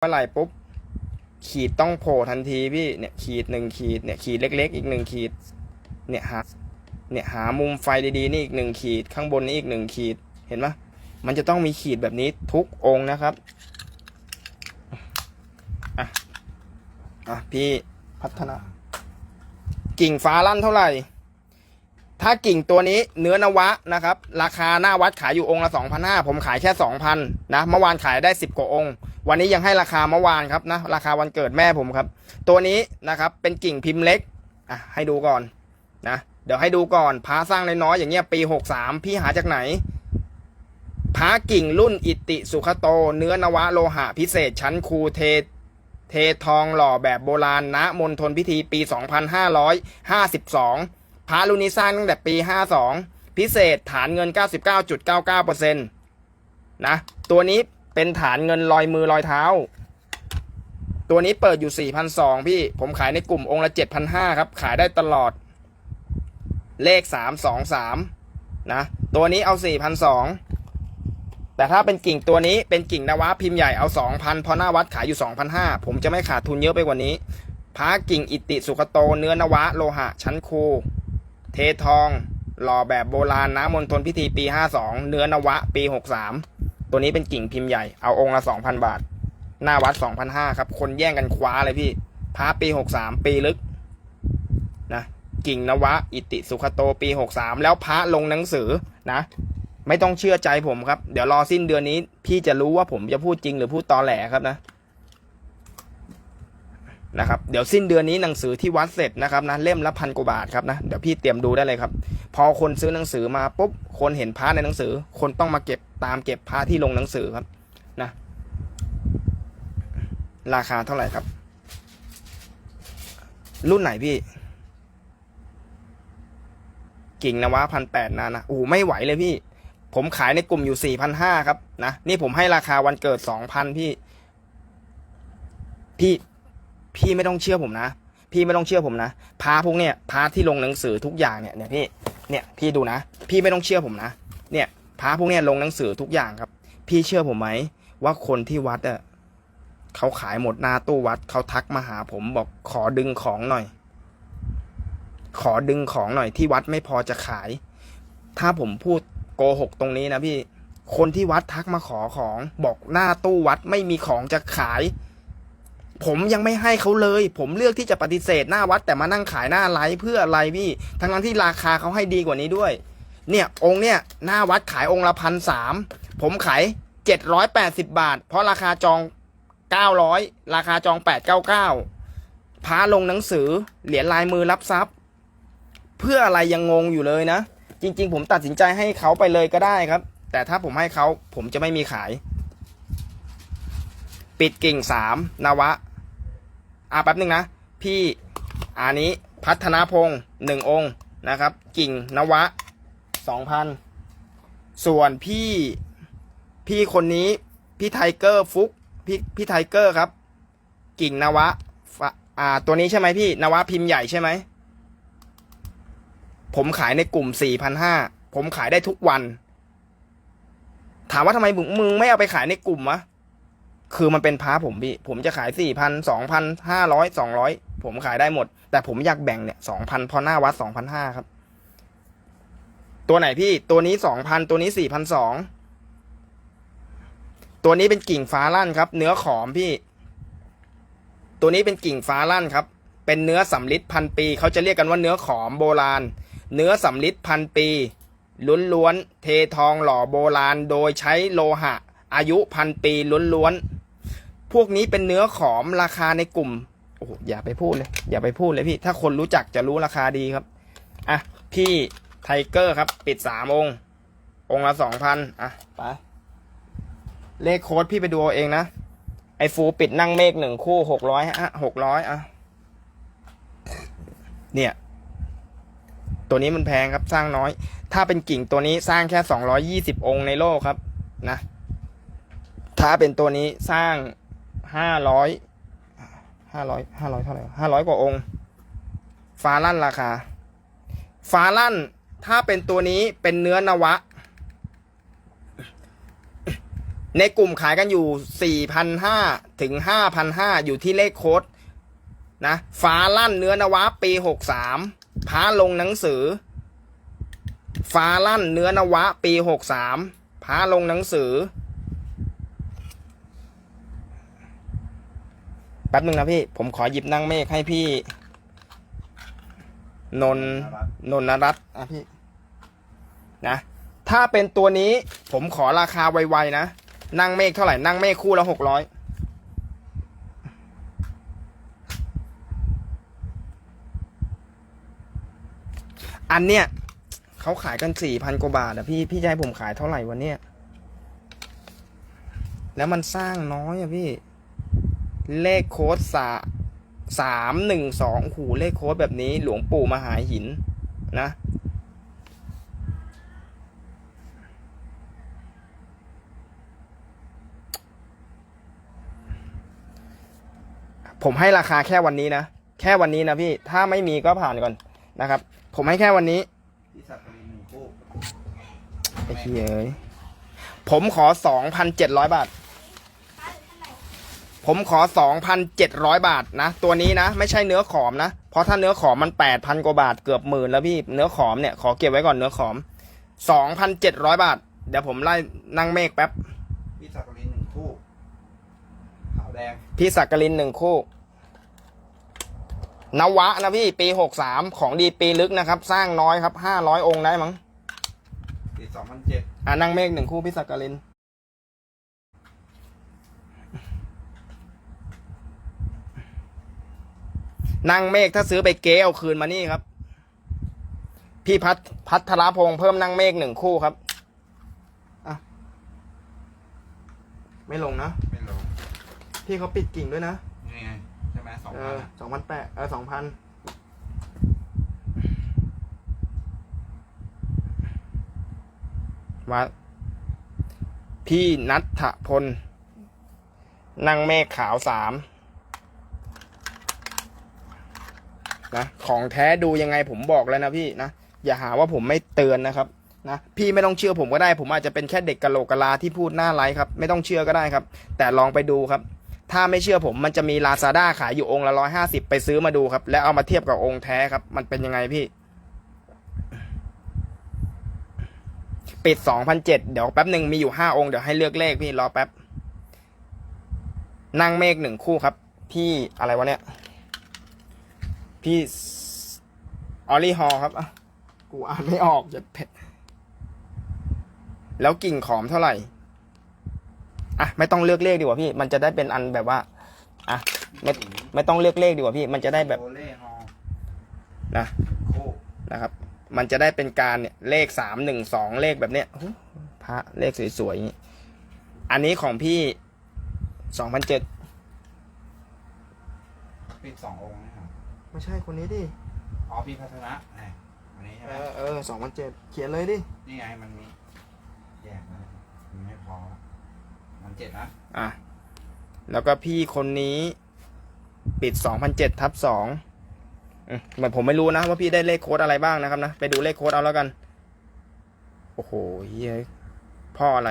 เมื่อไหร่ปุ๊บ ขีดต้องโผล่ทันทีพี่ เนี่ยขีดหนึ่งขีด เนี่ยขีดเล็ก ๆ อีกหนึ่งขีด เนี่ยหา เนี่ยหามุมไฟดีๆนี่อีกหนึ่งขีด ข้างบนนี่อีกหนึ่งขีด เห็นไหมมันจะต้องมีขีดแบบนี้ทุกองนะครับ อะ อะพี่พัฒนา กิ่งฟ้าลั่นเท่าไหร่ ถ้ากิ่งตัวนี้เนื้อนวะนะครับ ราคาหน้าวัดขายอยู่องค์ละ2,500ผมขายแค่2,000นนะ เมื่อวานขายได้10กว่าองค์ วันนี้ยังให้ราคาเมื่อวานครับนะราคาวันเกิดแม่ผมครับ ตัวนี้นะครับเป็นกิ่งพิมพ์เล็กอะให้ดูก่อนนะเดี๋ยวให้ดูก่อนพาสร้างน้อยๆอย่างเงี้ยปี63พี่หาจากไหนพากิ่งรุ่นอิติสุขโต เนื้อนวะโลหะพิเศษชั้นคูเทเททองหล่อแบบโบราณณมณฑลพิธีปี 2552พระรุ่นนี้สร้างตั้งแต่ปี 52 พิเศษฐานเงิน 99.99%นะ ตัวนี้ เป็นฐานเงินลอยมือลอยเท้า ตัวนี้เปิดอยู่ 4,200 พี่ ผมขายในกลุ่มองค์ละ 7,500 ครับ ขายได้ตลอด เลข 323 นะ ตัวนี้เอา 4,200 แต่ถ้าเป็นกิ่งตัวนี้เป็นกิ่งนวะพิมพ์ใหญ่เอา 2,000พราะหน้าวัดขายอยู่ 2,500 ผมจะไม่ขาดทุนเยอะไปกว่านี้พระกิ่งอิติสุขโตเนื้อนวะโลหะ ชั้นคู เททอง หล่อแบบโบราณนะมณฑลพิธีปี 52 เนื้อนวะปี 63 ตัวนี้เป็นกิ่งพิมพ์ใหญ่เอาองค์ละ2,000บาท หน้าวัดสองพันห้าครับ คนแย่งกันคว้าเลยพี่พระปีหกสามปีลึกนะกิ่งนวะ อิติสุขโตปีหกสามแล้วพระลงหนังสือนะ ไม่ต้องเชื่อใจผมครับ เดี๋ยวรอสิ้นเดือนนี้ พี่จะรู้ว่าผมจะพูดจริงหรือพูดตอแหลครับนะ นะครับเดี๋ยวสิ้นเดือนนี้หนังสือที่วัดเสร็จนะครับนะเล่มละพันกว่าบาทครับนะเดี๋ยวพี่เตรียมดูได้เลยครับ พอคนซื้อหนังสือมาปุ๊บคนเห็นพระในหนังสือ คนต้องมาเก็บตามเก็บพระที่ลงหนังสือครับนะราคาเท่าไหร่ครับ รุ่นไหนพี่ กิ่งนวะพันแปดนานะโอ้ไม่ไหวเลยพี่ ผมขายในกลุ่มอยู่สี่พันห้าครับนะนี่ผมให้ราคาวันเกิดสองพันพี่ พี่ พี่ไม่ต้องเชื่อผมนะ พี่ไม่ต้องเชื่อผมนะพาพวกเนี่ยพาที่ลงหนังสือทุกอย่างเนี่ยเนี่ยพี่เนี่ยพี่ดูนะ พี่ไม่ต้องเชื่อผมนะ เนี่ยพาพวกเนี่ยลงหนังสือทุกอย่างครับ พี่เชื่อผมไหมว่าคนที่วัดอะเขาขายหมดหน้าตู้วัดเขาทักมาหาผมบอกขอดึงของหน่อย ขอดึงของหน่อยที่วัดไม่พอจะขาย ถ้าผมพูดโกหกตรงนี้นะพี่ คนที่วัดทักมาขอของ บอกหน้าตู้วัดไม่มีของจะขาย ผมยังไม่ให้เขาเลย ผมเลือกที่จะปฏิเสธหน้าวัดแต่มานั่งขายหน้าไลฟ์เพื่ออะไรพี่ ทั้งนั้นที่ราคาเขาให้ดีกว่านี้ด้วย เนี่ยองค์เนี่ยหน้าวัดขายองค์ละพันสามผมขายเจ็ดร้อยแปดสิบาท เพราะราคาจองเก้าร้อยราคาจองแปดเก้าเก้าพาลงหนังสือเหรียญลายมือรับทรัพย์ เพื่ออะไรยังงงอยู่เลยนะ จริง ๆ ผมตัดสินใจให้เขาไปเลยก็ได้ครับ แต่ถ้าผมให้เขาผมจะไม่มีขาย ปิดกิ่งสามนวะ อ่าแป๊บหนึ่งนะ พี่อันนี้พัฒนาพงศ์หนึ่งองค์นะครับ กิ่งนวะสองพันส่วนพี่พี่คนนี้พี่ไทเกอร์ฟุกพี่พี่ไทเกอร์ครับ กิ่งนวะอ่าตัวนี้ใช่ไหมพี่นวะพิมพ์ใหญ่ใช่ไหมผมขายในกลุ่มสี่พันห้าผมขายได้ทุกวัน ถามว่าทำไมมึงไม่เอาไปขายในกลุ่มวะ คือมันเป็นพาผมพี่ ผมจะขายสี่พันสองพันห้าร้อยสองร้อยผมขายได้หมด แต่ผมอยากแบ่งเนี่ยสองพันพอหน้าวัดสองพันห้าครับ ตัวไหนพี่ตัวนี้สองพันตัวนี้สี่พันสองตัวนี้เป็นกิ่งฟ้าลั่นครับ เนื้อขอมพี่ ตัวนี้เป็นกิ่งฟ้าลั่นครับ เป็นเนื้อสำลิดพันปี เขาจะเรียกกันว่าเนื้อขอมโบราณ เนื้อสำลิดพันปีล้วนๆเททองหล่อโบราณ โดยใช้โลหะ อายุพันปีล้วนๆ พวกนี้เป็นเนื้อขอมราคาในกลุ่มโอ้โหอย่าไปพูดเลย อย่าไปพูดเลยพี่ ถ้าคนรู้จักจะรู้ราคาดีครับ อะ พี่ไทเกอร์ครับ ปิดสามองค์ องค์ละสองพันอะ ไป เลขโค้ดพี่ไปดูเอาเองนะ ไอฟูปิดนั่งเมฆหนึ่งคู่หกร้อยอะหกร้อยอะ เนี่ย ตัวนี้มันแพงครับสร้างน้อย ถ้าเป็นกิ่งตัวนี้สร้างแค่สองร้อยี่สิบองค์ในโลกครับ นะ ถ้าเป็นตัวนี้สร้าง ห้าร้อยห้าร้อยห้าร้อยเท่าไหร่ห้าร้อยกว่าองค์ ฟ้าลั่นราคา ฟ้าลั่นถ้าเป็นตัวนี้เป็นเนื้อนวะ ในกลุ่มขายกันอยู่4,500ถึง5,500อยู่ที่เลขโค้ดนะ ฟ้าลั่นเนื้อนวะ ปี63พ้าลงหนังสือ ฟ้าลั่นเนื้อนวะ ปี63พ้าลงหนังสือ แป๊บนึงนะพี่ ผมขอหยิบนั่งเมฆให้พี่ นนนนรัตน์อะพี่ นะ ถ้าเป็นตัวนี้ ผมขอราคาไวๆนะ นั่งเมฆเท่าไหร่ นั่งเมฆคู่ละหกร้อยอันเนี้ยเขาขายกันสี่พันกว่าบาทอะพี่พี่จะให้ผมขายเท่าไหร่วันเนี้ยแล้วมันสร้างน้อยอะพี่ เลขโค้ดสาสามหนึ่งสองหูเลขโค้ดแบบนี้หลวงปู่มหาหินนะผมให้ราคาแค่วันนี้นะ แค่วันนี้นะพี่ ถ้าไม่มีก็ผ่านก่อนนะครับ ผมให้แค่วันนี้ไอ้เหี้ยผมขอสองพันเจ็ดร้อยบาท ผมขอสองพันเจ็ดร้อยบาทนะ ตัวนี้นะ ไม่ใช่เนื้อขอมนะ เพราะถ้าเนื้อขอมมันแปดพันกว่าบาทเกือบหมื่นแล้วพี่ เนื้อขอมเนี่ย ขอเก็บไว้ก่อนเนื้อขอมสองพันเจ็ดร้อยบาท เดี๋ยวผมไล่นั่งเมฆแป๊บที่สักกลินหนึ่งคู่ ขาวแดง พี่สักกลินหนึ่งคู่ นวะนะพี่ ปีหกสามของดีปีลึกนะครับ สร้างน้อยครับห้าร้อยองค์ได้มั้งปีสองพันเจ็ดอ่านั่งเมฆหนึ่งคู่พี่สักกลิน นั่งเมฆถ้าซื้อไปเก๊เอาคืนมานี่ครับ พี่พัทพัทรพงษ์เพิ่มนั่งเมฆหนึ่งคู่ครับอะไม่ลงนะ ไม่ลงพี่เขาปิดกิ่งด้วยนะนี่ไงใช่ไหมสองเอพันอสองพันแปดเออสองพันว่าพี่นัทธพลนั่งเมฆขาวสาม นะของแท้ดูยังไงผมบอกแล้วนะพี่นะอย่าหาว่าผมไม่เตือนนะครับนะพี่ไม่ต้องเชื่อผมก็ได้ ผมอาจจะเป็นแค่เด็กกะโหลกกะลาที่พูดหน้าไลฟ์ครับไม่ต้องเชื่อก็ได้ครับ แต่ลองไปดูครับ ถ้าไม่เชื่อผมมันจะมี Lazada ขายอยู่องค์ละร้อยห้าสิบไปซื้อมาดูครับ แล้วเอามาเทียบกับองค์แท้ครับ มันเป็นยังไงพี่ ปิดสองพันเจ็ดเดี๋ยวแป๊บหนึ่งมีอยู่ห้าองค์เดี๋ยวให้เลือกเลขพี่รอแป๊บนั่งเมฆหนึ่งคู่ครับ พี่อะไรวะเนี่ย พี่ออลี่ฮอครับอะกูอ่านไม่ออกจะเผ็ดแล้วกิ่งขอมเท่าไหร่ อะ ไม่ต้องเลือกเลขดีกว่าพี่ มันจะได้เป็นอันแบบว่า อะ ไม่ไม่ต้องเลือกเลขดีกว่าพี่ มันจะได้แบบนะนะครับ มันจะได้เป็นการเนี่ย เลขสามหนึ่งสองเลขแบบเนี้ยพระเลขสวยๆอย่างนี้อันนี้ของพี่สองพันเจ็ดปิดสององค์ ไม่ใช่คนนี้ดิ อ๋อพี่พัฒนะไงอันนี้ใช่เอไหมอเออสองพันเจ็ดเขียนเลยดิ นี่ไงมันมีแยกนะมันไม่พอมันเจ็ดนะอะ แล้วก็พี่คนนี้ปิดสองพันเจ็ดทับสองเหมือนผมไม่รู้นะ ว่าพี่ได้เลขโค้ดอะไรบ้างนะครับนะ ไปดูเลขโค้ดเอาแล้วกัน โอ้โหเฮ้ยพ่ออะไร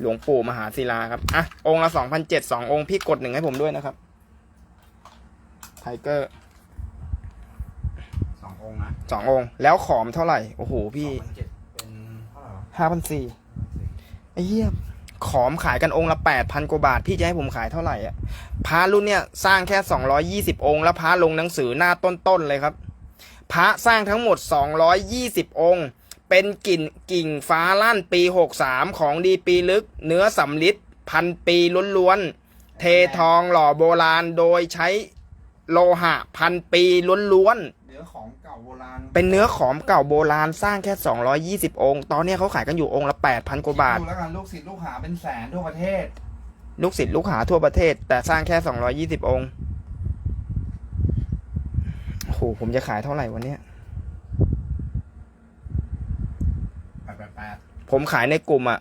หลวงปู่มหาศิลาครับ อะ องค์ละสองพันเจ็ดสององค์พี่กดหนึ่งให้ผมด้วยนะครับ ไทเกอร์ส ององค์นะสององค์ แล้วขอมเท่าไหร่ โอ้โหพี่สองพันเจ็ดเป็นเท่าไหร่วะห้าพันสี่ไอ้เหี้ยขอมขายกันองค์ละแปดพันกว่าบาท พี่จะให้ผมขายเท่าไหร่อะพระรุ่นเนี่ยสร้างแค่สองร้อยี่สิบองค์ แล้วพระลงหนังสือหน้าต้นๆเลยครับ พระสร้างทั้งหมดสองร้อยยี่สิบองค์ เป็นกิ่งกิ่งฟ้าลั่นปีหกสามของดีปีลึก เนื้อสำลิดพันปีล้วนๆเททองหล่อโบราณโดยใช้โลหะพันปีล้วนๆเนื้ อของเก่าโบราณเป็นเนื้อขอมเก่าโบราณสร้างแค่ 220 องค์ ตอนเนี้ยเขาขายกันอยู่องค์ละ 8,000 กว่าบาท ดูแล้วกันลูกศิษย์ลูกหาเป็นแสนทั่วประเทศ ลูกศิษย์ลูกหาทั่วประเทศ แต่สร้างแค่ 220 องค์ โอ้โห ผมจะขายเท่าไหร่วันเนี้ย แปดแปดแปดผมขายในกลุ่มอะ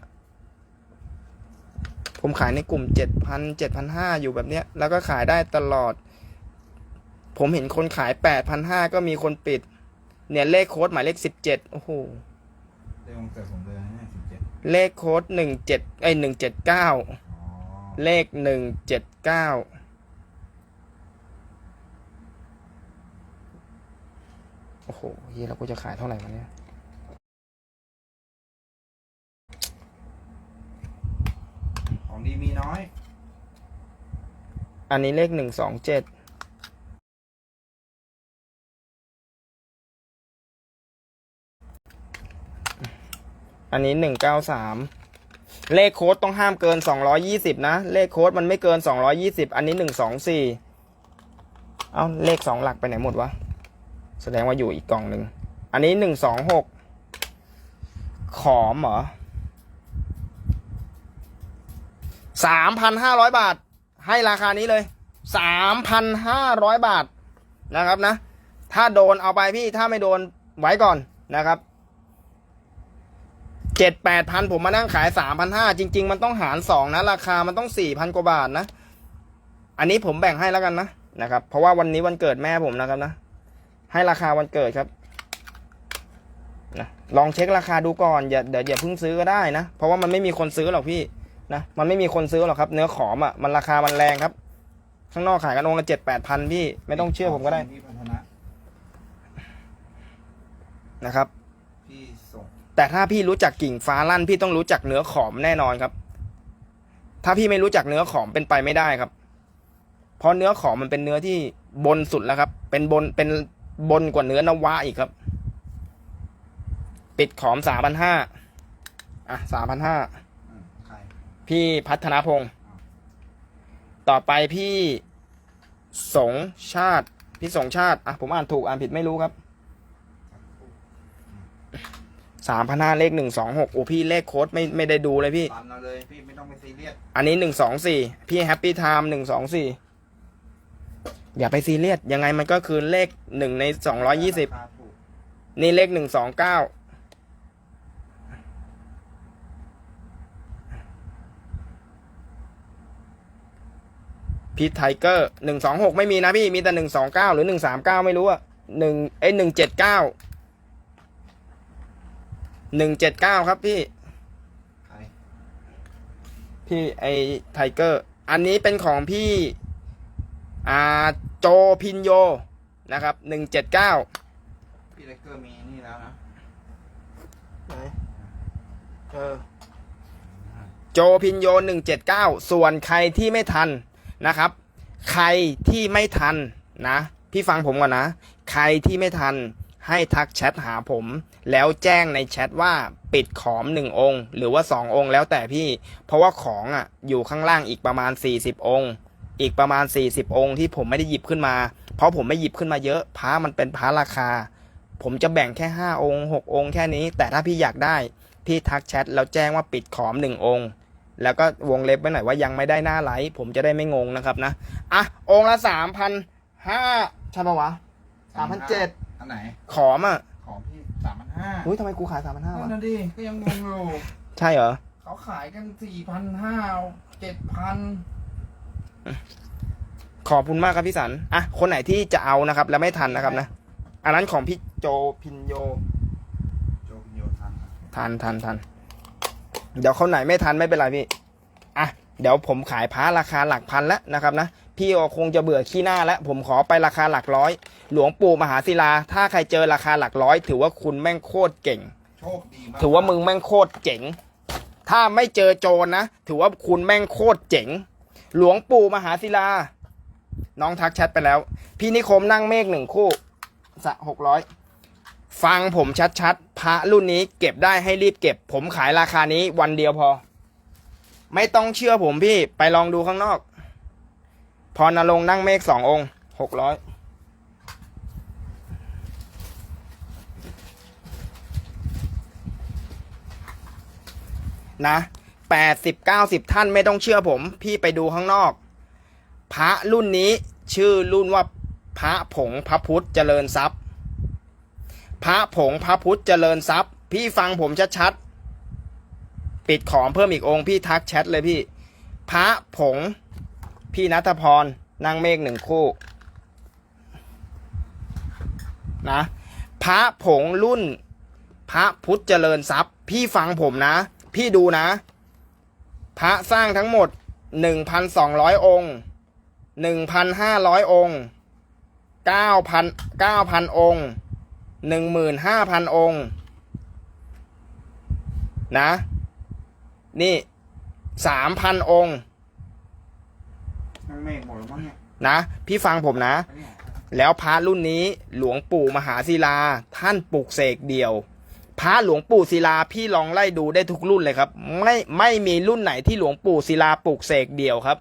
ผมขายในกลุ่ม 7,000 7,500 อยู่แบบเนี้ย แล้วก็ขายได้ตลอด ผมเห็นคนขาย8,500ก็มีคนปิด เนี่ยเลขโค้ดหมายเลข17โอ้โหเรื่องเกิดผมเลยนะสิบเจ็ดเลขโค้ดหนึ่งเจ็ดไอหนึ่งเจ็ดเก้าอ๋อเลขหนึ่งเจ็ดเก้าโอ้โหเฮียแล้วกูจะขายเท่าไหร่วะเนี่ยของดีมีน้อย อันนี้เลขหนึ่งสองเจ็ด อันนี้หนึ่งเก้าสามเลขโค้ดต้องห้ามเกินสองร้อยี่สิบนะ เลขโค้ดมันไม่เกินสองร้อยี่สิบอันนี้หนึ่งสองสี่เอาเลขสองหลักไปไหนหมดวะ แสดงว่าอยู่อีกกล่องหนึ่ง อันนี้หนึ่งสองหกขอมเหรอสามพันห้าร้อยบาท ให้ราคานี้เลยสามพันห้าร้อยบาทนะครับนะ ถ้าโดนเอาไปพี่ถ้าไม่โดนไว้ก่อนนะครับ เจ็ดแปดพันผมมานั่งขายสามพันห้าจริง ๆ มันต้องหารสองนะ ราคามันต้องสี่พันกว่าบาทนะ อันนี้ผมแบ่งให้แล้วกันนะนะครับ เพราะว่าวันนี้วันเกิดแม่ผมนะครับนะ ให้ราคาวันเกิดครับนะลองเช็คราคาดูก่อนอย่าเดี๋ยวอย่าเพิ่งซื้อก็ได้นะ เพราะว่ามันไม่มีคนซื้อหรอกพี่นะมันไม่มีคนซื้อหรอกครับ เนื้อขอมอะมันราคามันแรงครับ ข้างนอกขายกันองค์ละเจ็ดแปดพันพี่ไม่ต้องเชื่อผมก็ได้พี่พัฒนะนะครับพี่ส่ง แต่ถ้าพี่รู้จักกิ่งฟ้าลั่น พี่ต้องรู้จักเนื้อขอมแน่นอนครับ ถ้าพี่ไม่รู้จักเนื้อขอมเป็นไปไม่ได้ครับ เพราะเนื้อขอมมันเป็นเนื้อที่บนสุดแล้วครับ เป็นบนเป็นบนกว่าเนื้อนวะอีกครับ ปิดขอมสามพันห้าอะสามพันห้าพี่พัฒนาพงศ์ต่อไปพี่สงชาติ พี่สงชาติ อะ ผมอ่านถูกอ่านผิดไม่รู้ครับ สามพันห้าเลขหนึ่งสองหกโอ้พี่เลขโค้ดไม่ไม่ได้ดูเลยพี่ตันเอาเลยพี่ไม่ต้องไปซีเรียสอันนี้หนึ่งสองสี่พี่แฮปปี้ไทม์หนึ่งสองสี่อย่าไปซีเรียสยังไงมันก็คือเลขหนึ่งในสองร้อยี่สิบราคาถูกนี่เลขหนึ่งสองเก้าพีทไทเกอร์หนึ่งสองหกไม่มีนะพี่มีแต่หนึ่งสองเก้าหรือหนึ่งสามเก้าไม่รู้อะหนึ่งเอ้หนึ่งเจ็ดเก้า หนึ่งเจ็ดเก้าครับพี่ ใครพี่ไอไทเกอร์ อันนี้เป็นของพี่อ่าโจพินโยนะครับหนึ่งเจ็ดเก้าพี่เลกเกอร์มีนี่แล้วนะไหนเออโจพินโยหนึ่งเจ็ดเก้าส่วนใครที่ไม่ทันนะครับ ใครที่ไม่ทันนะ พี่ฟังผมก่อนนะ ใครที่ไม่ทันให้ทักแชทหาผม แล้วแจ้งในแชทว่าปิดของหนึ่งองค์ หรือว่าสององค์แล้วแต่พี่ เพราะว่าของอะอยู่ข้างล่างอีกประมาณ 40 องค์ อีกประมาณ 40 องค์ที่ผมไม่ได้หยิบขึ้นมา เพราะผมไม่หยิบขึ้นมาเยอะพระมันเป็นพระราคา ผมจะแบ่งแค่ 5 องค์ 6 องค์แค่นี้ แต่ถ้าพี่อยากได้ พี่ทักแชทแล้วแจ้งว่าปิดขอมหนึ่งองค์แล้วก็วงเล็บไว้หน่อยว่ายังไม่ได้หน้าไลฟ์ผมจะได้ไม่งงนะครับนะ อะ องค์ละสามพันห้าใช่ปะวะสามพันเจ็ดอันไหน ขอมอะของพี่ สามพันห้าอุ้ยทำไมกูขายสามพันห้านั่วะนนะดิก็ยังงงอยู่ใช่เหรอ เขาขายกันสี่พันห้าเจ็ดพันขอบคุณมากครับพี่สัน อะ คนไหนที่จะเอานะครับ แล้วไม่ทันนะครับนะ อันนั้นของพี่โจพินโย โจพินโยทันทันทันทัน เดี๋ยวคนไหนไม่ทันไม่เป็นไรพี่ อะ เดี๋ยวผมขายพ้าราคาหลักพันแล้วนะครับนะ พี่ก็คงจะเบื่อขี้หน้าแล้ว ผมขอไปราคาหลักร้อย หลวงปู่มหาศิลา ถ้าใครเจอราคาหลักร้อย ถือว่าคุณแม่งโคตรเก่ง โชคดีมากถือว่ามึงแม่งโคตรเจ๋ง ถ้าไม่เจอโจรนะ ถือว่าคุณแม่งโคตรเจ๋ง หลวงปู่มหาศิลา น้องทักแชทไปแล้ว พี่นิคมนั่งเมฆหนึ่งคู่ สะหกร้อย ฟังผมชัดๆ พระรุ่นนี้เก็บได้ให้รีบเก็บ ผมขายราคานี้วันเดียวพอ ไม่ต้องเชื่อผมพี่ ไปลองดูข้างนอก พรนรงค์นั่งเมฆสององค์หกร้อยนะแปดสิบเก้าสิบท่านไม่ต้องเชื่อผม พี่ไปดูข้างนอก พระรุ่นนี้ชื่อรุ่นว่าพระผงพระพุทธเจริญทรัพย์ พระผงพระพุทธเจริญทรัพย์ พี่ฟังผมชัดๆ ปิดของเพิ่มอีกองค์พี่ทักแชทเลยพี่ พระผง พี่นัทพรนั่งเมฆหนึ่งคู่นะพระผงรุ่น พระพุทธเจริญทรัพย์ พี่ฟังผมนะ พี่ดูนะ พระสร้างทั้งหมดหนึ่งพันสองร้อยองค์หนึ่งพันห้าร้อยองค์เก้าพันเก้าพันองค์หนึ่งหมื่นห้าพันองค์นะ นี่สามพันองค์ เมฆหมดแล้วมั้งเนี่ยนะ พี่ฟังผมนะ อันนี่ยแล้วพระรุ่นนี้หลวงปู่มหาศิลา ท่านปลูกเสกเดียวพระหลวงปู่ศิลาพี่ลองไล่ดูได้ทุกรุ่นเลยครับ ไม่ไม่มีรุ่นไหนที่หลวงปู่ศิลาปลูกเสกเดียวครับ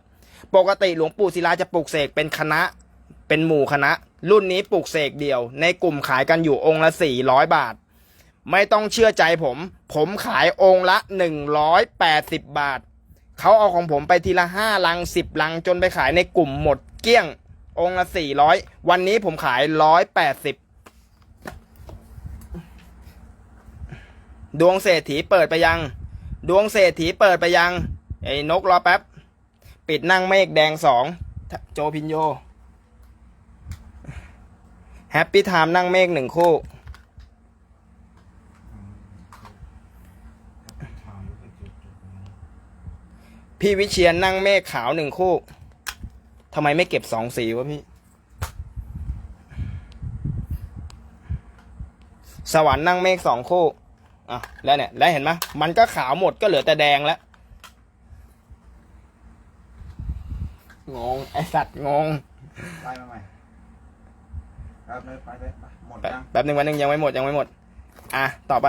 ปกติหลวงปู่ศิลาจะปลูกเสกเป็นคณะ เป็นหมู่คณะ รุ่นนี้ปลูกเสกเดียว ในกลุ่มขายกันอยู่องค์ละ400 บาท ไม่ต้องเชื่อใจผม ผมขายองค์ละ 180 บาท เขาเอาของผมไปทีละห้าลังสิบลังจนไปขายในกลุ่มหมดเกลี้ยง องละสี่ร้อยวันนี้ผมขายร้อยแปดสิบดวงเศรษฐีเปิดไปยัง ดวงเศรษฐีเปิดไปยัง ไอ้นกรอแป๊บ ปิดนั่งเมฆแดงสองโจพินโย แฮปปี้ไทม์นั่งเมฆหนึ่งคู่ ทางอยู่จุดจุดนี้ พี่วิเชียนนั่งเมฆขาวหนึ่งคู่ทำไมไม่เก็บสองสีวะพี่ สวรรค์นั่งเมฆสองคู่อะแล้วเนี่ย แล้วเห็นไหมมันก็ขาวหมดก็เหลือแต่แดงแล้วงง ไอสัตว์งงไล่มาใหม่ครับเลยไปเลยไปหมดแป๊บยังแป๊บหนึ่งวันหนึ่งยังไม่หมดยังไม่หมด อะ ต่อไป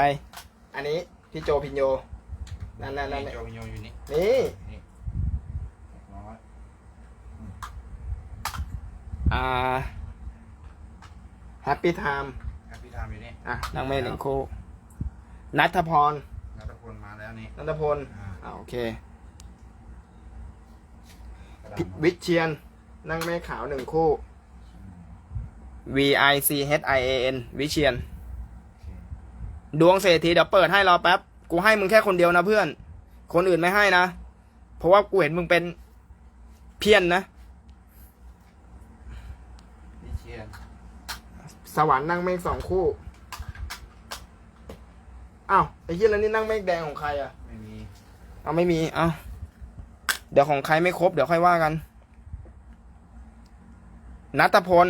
อันนี้ พี่โจพินโย นั่นนั่นนั่นโจวิโยอยู่นี่นี่ นี่ร้อย อ่าแฮปปี้ไทม์แฮปปี้ไทม์อยู่นี่อะนั่งเมฆหนึ่งคู่นัทพรนัทพลมาแล้วนี่นัทพลอ่าอ่าโอเคกระดาษพิวิเชียนนั่งเมฆขาวหนึ่งคู่ V I C H I A N วิเชียนโอเคดวงเศรษฐีเดี๋ยวเปิดให้รอแป๊บ กูให้มึงแค่คนเดียวนะเพื่อน คนอื่นไม่ให้นะ เพราะว่ากูเห็นมึงเป็นเพี้ยนนะ พี่เชียน สวรรค์นั่งเมฆสองคู่ อ้าวไอ้เหี้ยแล้วนี่นั่งเมฆแดงของใครอะ ไม่มีเอาไม่มี เอาเดี๋ยวของใครไม่ครบ เดี๋ยวค่อยว่ากัน นัตพล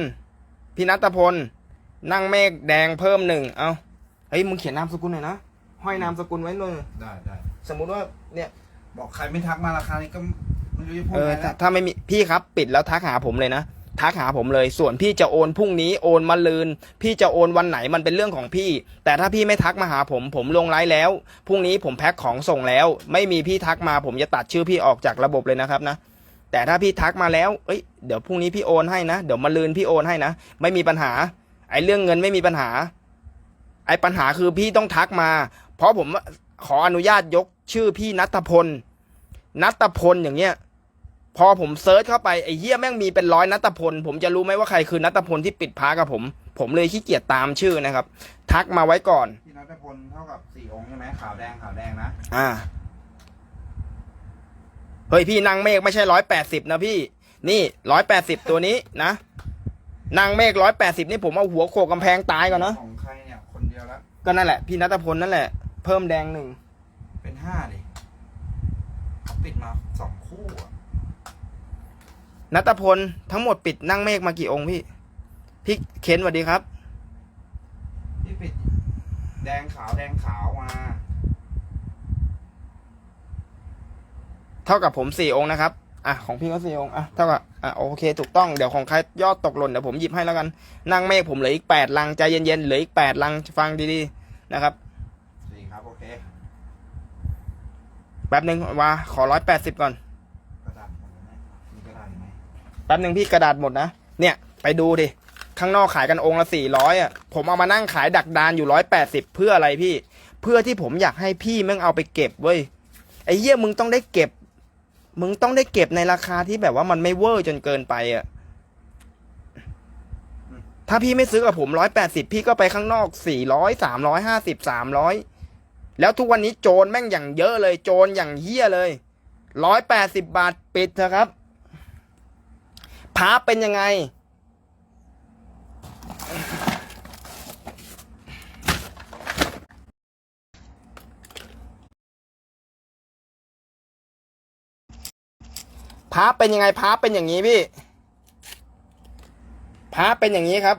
พี่นัตพล นั่งเมฆแดงเพิ่มหนึ่ง เอาเฮ้ยมึงเขียนนามสกุลหน่อยนะ ห้อยนามสกุลไว้หน่อยได้ได้สมมุติว่าเนี่ย บอกใครไม่ทักมาราคานี้ก็ไม่รู้จะพูดเออไงถ้านะ ถ้าไม่มีพี่ครับ ปิดแล้วทักหาผมเลยนะ ทักหาผมเลย ส่วนพี่จะโอนพรุ่งนี้โอนมาลืน พี่จะโอนวันไหนมันเป็นเรื่องของพี่ แต่ถ้าพี่ไม่ทักมาหาผม ผมลงไลฟ์แล้วพรุ่งนี้ผมแพ็คของส่งแล้ว ไม่มีพี่ทักมาผมจะตัดชื่อพี่ออกจากระบบเลยนะครับนะ แต่ถ้าพี่ทักมาแล้ว เอ้ยเดี๋ยวพรุ่งนี้พี่โอนให้นะเดี๋ยวมาลืนพี่โอนให้นะไม่มีปัญหา ไอ้เรื่องเงินไม่มีปัญหา ไอ้ปัญหาคือพี่ต้องทักมา เพราะผมขออนุญาตยกชื่อพี่นัทพลนัทพลอย่างเงี้ย พอผมเซิร์ชเข้าไปไอ้เหี้ยแม่งมีเป็นร้อยนัตพล ผมจะรู้ไหมว่าใครคือนัตพลที่ปิดพากับผม ผมเลยขี้เกียจตามชื่อนะครับ ทักมาไว้ก่อนพี่นัทพลเท่ากับสี่องค์ใช่ไหมขาวแดงขาวแดงนะอ่า เฮ้ยพี่นางเมฆไม่ใช่ร้อยแปดสิบนะพี่ นี่ร้อยแปดสิบตัวนี้นะนางเมฆร้อยแปดสิบนี่ผมเอาหัวโขกกำแพงตายก่อนนะของใครเนี่ยคนเดียวแล้วก็นั่นแหละ พี่นัตพลนั่นแหละ เพิ่มแดงหนึ่งเป็นห้าดิเขาปิดมาสองคู่อะ นัตพลทั้งหมดปิดนั่งเมฆมากี่องค์พี่ พี่เคนสวัสดีครับ ที่ปิด แดงขาวแดงขาวมา เท่ากับผมสี่องค์นะครับ อะของพี่ก็สี่องค์ อะเท่ากับ อะโอเคถูกต้อง เดี๋ยวของใครยอดตกหล่นเดี๋ยวผมหยิบให้แล้วกัน นั่งเมฆผมเหลืออีกแปดลังใจเย็นๆ เหลืออีกแปดลังฟังดีๆนะครับสี่ครับโอเค แป๊บหนึ่งว่าขอร้อยแปดสิบก่อน แป๊บหนึ่งพี่กระดาษหมดนะ เนี่ยไปดูดิ ข้างนอกขายกันองค์ละสี่ร้อยอะ ผมเอามานั่งขายดักดานอยู่ร้อยแปดสิบเพื่ออะไรพี่ เพื่อที่ผมอยากให้พี่แม่งเอาไปเก็บเว้ย ไอ้เหี้ยมึงต้องได้เก็บ มึงต้องได้เก็บในราคาที่แบบว่ามันไม่เวอร์จนเกินไปอะ ถ้าพี่ไม่ซื้อกับผมร้อยแปดสิบพี่ก็ไปข้างนอกสี่ร้อยสามร้อยห้าสิบสามร้อยแล้วทุกวันนี้โจรแม่งอย่างเยอะเลย โจรอย่างเหี้ยเลยร้อยแปดสิบบาทปิดเถอะครับ พระเป็นยังไง พระเป็นยังไงพระเป็นอย่างนี้พี่พระเป็นอย่างนี้ครับ